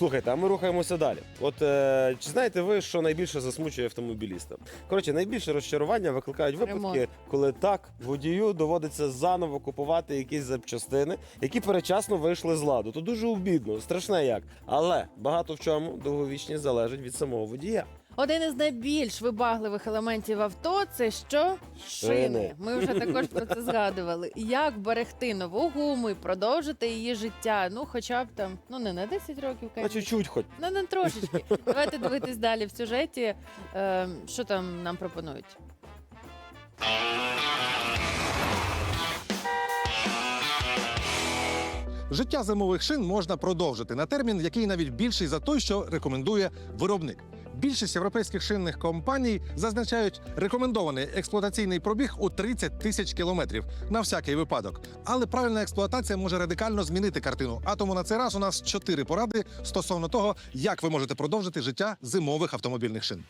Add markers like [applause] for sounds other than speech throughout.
Слухайте, а ми рухаємося далі. От е, чи знаєте ви, що найбільше засмучує автомобіліста? Коротше, найбільше розчарування викликають випадки, Ремонт. коли так водію доводиться заново купувати якісь запчастини, які перечасно вийшли з ладу. То дуже обідно, страшне як. Але багато в чому довговічність залежить від самого водія. Один із найбільш вибагливих елементів авто це що? Шини. Ми вже також про це [laughs] згадували. Як берегти нову гуму і продовжити її життя? Ну, хоча б там, ну не на 10 років, На кажуть. чуть-чуть хоч. Ну, не трошечки. Давайте дивитись далі в сюжеті. Е, що там нам пропонують? Життя зимових шин можна продовжити на термін, який навіть більший за той, що рекомендує виробник. Більшість європейських шинних компаній зазначають рекомендований експлуатаційний пробіг у 30 тисяч кілометрів на всякий випадок. Але правильна експлуатація може радикально змінити картину. А тому на цей раз у нас чотири поради стосовно того, як ви можете продовжити життя зимових автомобільних шин.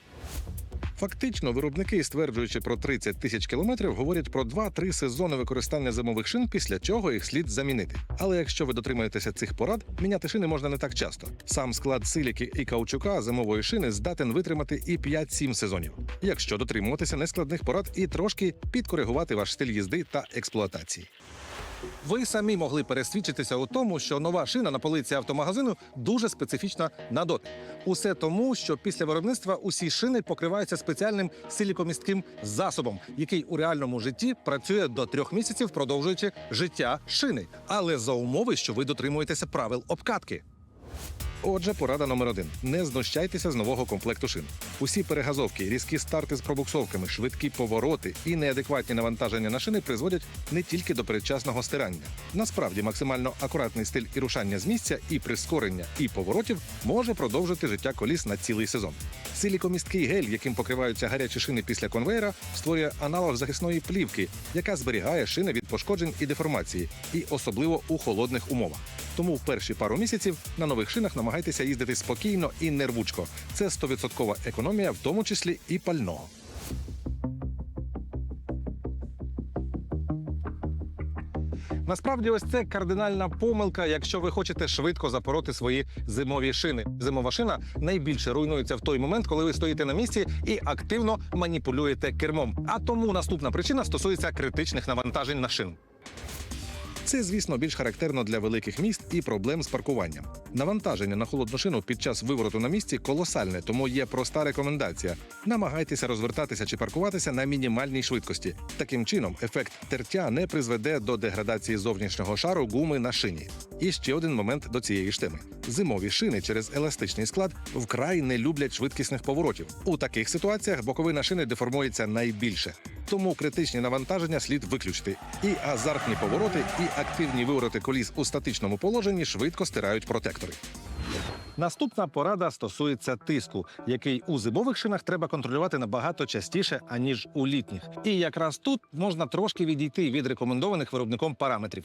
Фактично, виробники, стверджуючи про 30 тисяч кілометрів, говорять про 2-3 сезони використання зимових шин, після чого їх слід замінити. Але якщо ви дотримаєтеся цих порад, міняти шини можна не так часто. Сам склад силіки і каучука зимової шини здатен витримати і 5-7 сезонів, якщо дотримуватися нескладних порад і трошки підкоригувати ваш стиль їзди та експлуатації. Ви самі могли пересвідчитися у тому, що нова шина на полиці автомагазину дуже специфічна на дотик. Усе тому, що після виробництва усі шини покриваються спеціальним силікомістким засобом, який у реальному житті працює до трьох місяців, продовжуючи життя шини, але за умови, що ви дотримуєтеся правил обкатки. Отже, порада номер один: не знущайтеся з нового комплекту шин. Усі перегазовки, різкі старти з пробуксовками, швидкі повороти і неадекватні навантаження на шини призводять не тільки до передчасного стирання. Насправді, максимально акуратний стиль і рушання з місця, і прискорення, і поворотів може продовжити життя коліс на цілий сезон. Силікомісткий гель, яким покриваються гарячі шини після конвейера, створює аналог захисної плівки, яка зберігає шини від пошкоджень і деформації, і особливо у холодних умовах. Тому в перші пару місяців на нових шинах намагайтеся їздити спокійно і нервучко. Це 100% економія, в тому числі і пального. Насправді, ось це кардинальна помилка, якщо ви хочете швидко запороти свої зимові шини. Зимова шина найбільше руйнується в той момент, коли ви стоїте на місці і активно маніпулюєте кермом. А тому наступна причина стосується критичних навантажень на шину. Це, звісно, більш характерно для великих міст і проблем з паркуванням. Навантаження на холодну шину під час вивороту на місці колосальне, тому є проста рекомендація: намагайтеся розвертатися чи паркуватися на мінімальній швидкості. Таким чином, ефект тертя не призведе до деградації зовнішнього шару гуми на шині. І ще один момент до цієї ж теми: зимові шини через еластичний склад вкрай не люблять швидкісних поворотів. У таких ситуаціях боковина шини деформується найбільше. Тому критичні навантаження слід виключити. І азартні повороти, і активні вивороти коліс у статичному положенні швидко стирають протектори. Наступна порада стосується тиску, який у зимових шинах треба контролювати набагато частіше, аніж у літніх. І якраз тут можна трошки відійти від рекомендованих виробником параметрів.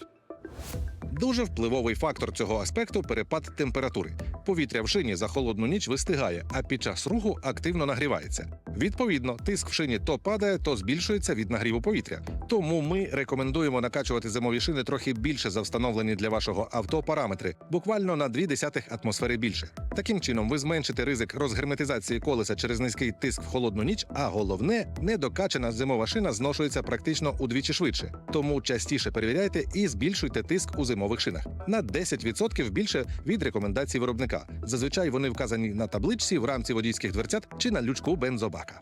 Дуже впливовий фактор цього аспекту перепад температури. Повітря в шині за холодну ніч вистигає, а під час руху активно нагрівається. Відповідно, тиск в шині то падає, то збільшується від нагріву повітря. Тому ми рекомендуємо накачувати зимові шини трохи більше за встановлені для вашого авто параметри, буквально на 0,2 атмосфери більше. Таким чином, ви зменшите ризик розгерметизації колеса через низький тиск в холодну ніч, а головне, недокачана зимова шина зношується практично удвічі швидше. Тому частіше перевіряйте і збільшуйте тиск у зимових шинах на 10% більше від рекомендацій виробника. Зазвичай вони вказані на табличці в рамці водійських дверцят чи на лючку бензобака.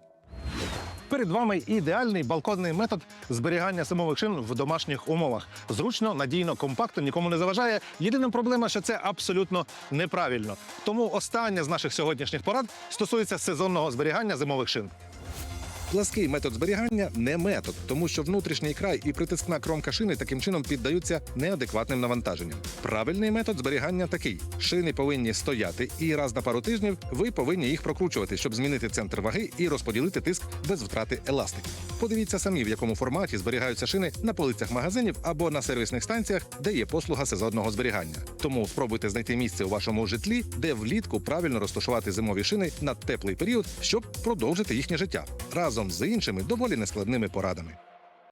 Перед вами ідеальний балконний метод зберігання зимових шин в домашніх умовах. Зручно, надійно, компактно, нікому не заважає. Єдина проблема, що це абсолютно неправильно. Тому остання з наших сьогоднішніх порад стосується сезонного зберігання зимових шин. Плаский метод зберігання не метод, тому що внутрішній край і притискна кромка шини таким чином піддаються неадекватним навантаженням. Правильний метод зберігання такий: шини повинні стояти, і раз на пару тижнів ви повинні їх прокручувати, щоб змінити центр ваги і розподілити тиск без втрати еластики. Подивіться самі, в якому форматі зберігаються шини на полицях магазинів або на сервісних станціях, де є послуга сезонного зберігання. Тому спробуйте знайти місце у вашому житлі, де влітку правильно розташувати зимові шини на теплий період, щоб продовжити їхнє життя разом з іншими доволі нескладними порадами.